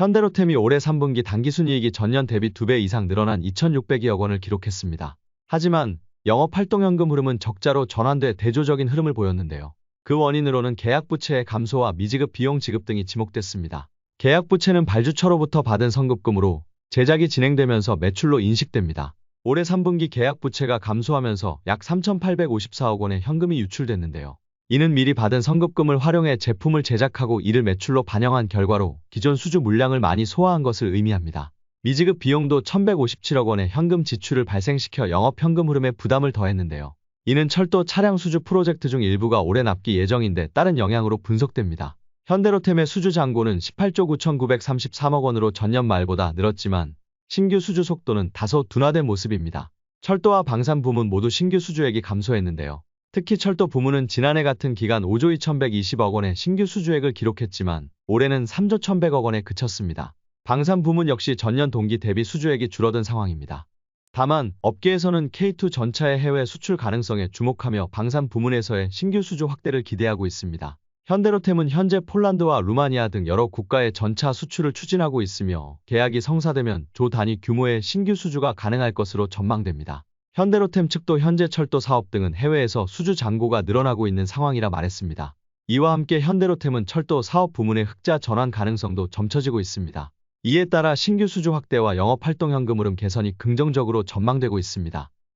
현대로템이 올해 3분기 당기순이익이 전년 대비 2배 이상 늘어난 2,600여억 원을 기록했습니다. 하지만 영업활동현금 흐름은 적자로 전환돼 대조적인 흐름을 보였는데요. 그 원인으로는 계약부채의 감소와 미지급 비용 지급 등이 지목됐습니다. 계약부채는 발주처로부터 받은 성급금으로 제작이 진행되면서 매출로 인식됩니다. 올해 3분기 계약부채가 감소하면서 약 3,854억 원의 현금이 유출됐는데요. 이는 미리 받은 성급금을 활용해 제품을 제작하고 이를 매출로 반영한 결과로 기존 수주 물량을 많이 소화한 것을 의미합니다. 미지급 비용도 1,157억 원의 현금 지출을 발생시켜 영업 현금 흐름에 부담을 더했는데요. 이는 철도 차량 수주 프로젝트 중 일부가 올해 납기 예정인데 따른 영향으로 분석됩니다. 현대로템의 수주 잔고는 18조 9,933억 원으로 전년 말보다 늘었지만 신규 수주 속도는 다소 둔화된 모습입니다. 철도와 방산 부문 모두 신규 수주액이 감소했는데요. 특히 철도 부문은 지난해 같은 기간 5조 2,120억 원의 신규 수주액을 기록했지만 올해는 3조 1,100억 원에 그쳤습니다. 방산 부문 역시 전년 동기 대비 수주액이 줄어든 상황입니다. 다만 업계에서는 K2 전차의 해외 수출 가능성에 주목하며 방산 부문에서의 신규 수주 확대를 기대하고 있습니다. 현대로템은 현재 폴란드와 루마니아 등 여러 국가의 전차 수출을 추진하고 있으며 계약이 성사되면 조 단위 규모의 신규 수주가 가능할 것으로 전망됩니다. 현대로템 측도 현재 철도 사업 등은 해외에서 수주 잔고가 늘어나고 있는 상황이라 말했습니다. 이와 함께 현대로템은 철도 사업 부문의 흑자 전환 가능성도 점쳐지고 있습니다. 이에 따라 신규 수주 확대와 영업 활동 현금 흐름 개선이 긍정적으로 전망되고 있습니다.